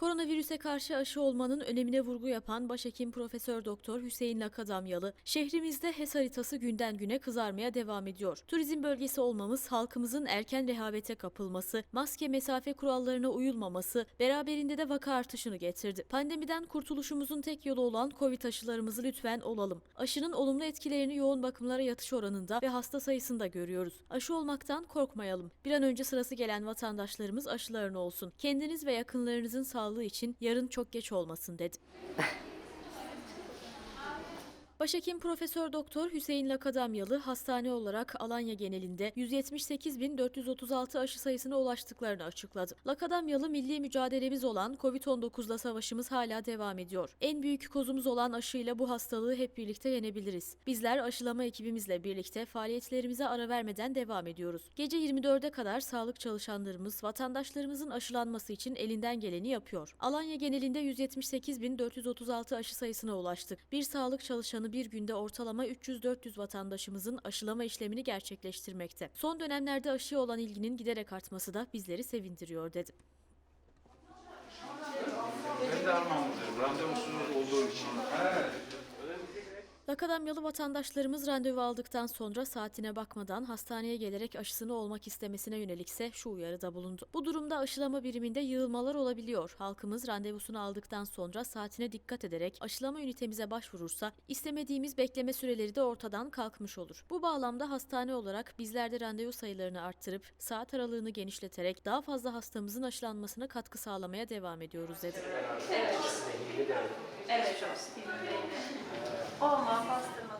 Koronavirüse karşı aşı olmanın önemine vurgu yapan Başhekim Profesör Doktor Hüseyin Lakadamyalı, şehrimizde HES haritası günden güne kızarmaya devam ediyor. Turizm bölgesi olmamız, halkımızın erken rehavete kapılması, maske mesafe kurallarına uyulmaması, beraberinde de vaka artışını getirdi. Pandemiden kurtuluşumuzun tek yolu olan Covid aşılarımızı lütfen olalım. Aşının olumlu etkilerini yoğun bakımlara yatış oranında ve hasta sayısında görüyoruz. Aşı olmaktan korkmayalım. Bir an önce sırası gelen vatandaşlarımız aşılarını olsun. Kendiniz ve yakınlarınızın sağlığı için yarın çok geç olmasın dedi. Başhekim Profesör Doktor Hüseyin Lakadamyalı hastane olarak Alanya genelinde 178.436 aşı sayısına ulaştıklarını açıkladı. Lakadamyalı milli mücadelemiz olan COVID-19'la savaşımız hala devam ediyor. En büyük kozumuz olan aşıyla bu hastalığı hep birlikte yenebiliriz. Bizler aşılama ekibimizle birlikte faaliyetlerimize ara vermeden devam ediyoruz. Gece 24'e kadar sağlık çalışanlarımız vatandaşlarımızın aşılanması için elinden geleni yapıyor. Alanya genelinde 178.436 aşı sayısına ulaştık. Bir sağlık çalışanı bir günde ortalama 300-400 vatandaşımızın aşılama işlemini gerçekleştirmekte. Son dönemlerde aşıya olan ilginin giderek artması da bizleri sevindiriyor dedi. Ben de olduğu için. Lakadamyalı vatandaşlarımız randevu aldıktan sonra saatine bakmadan hastaneye gelerek aşısını olmak istemesine yönelikse şu uyarıda bulundu. Bu durumda aşılama biriminde yığılmalar olabiliyor. Halkımız randevusunu aldıktan sonra saatine dikkat ederek aşılama ünitemize başvurursa istemediğimiz bekleme süreleri de ortadan kalkmış olur. Bu bağlamda hastane olarak bizler de randevu sayılarını arttırıp saat aralığını genişleterek daha fazla hastamızın aşılanmasına katkı sağlamaya devam ediyoruz dedi. Evet. Evet. Olmaz фастима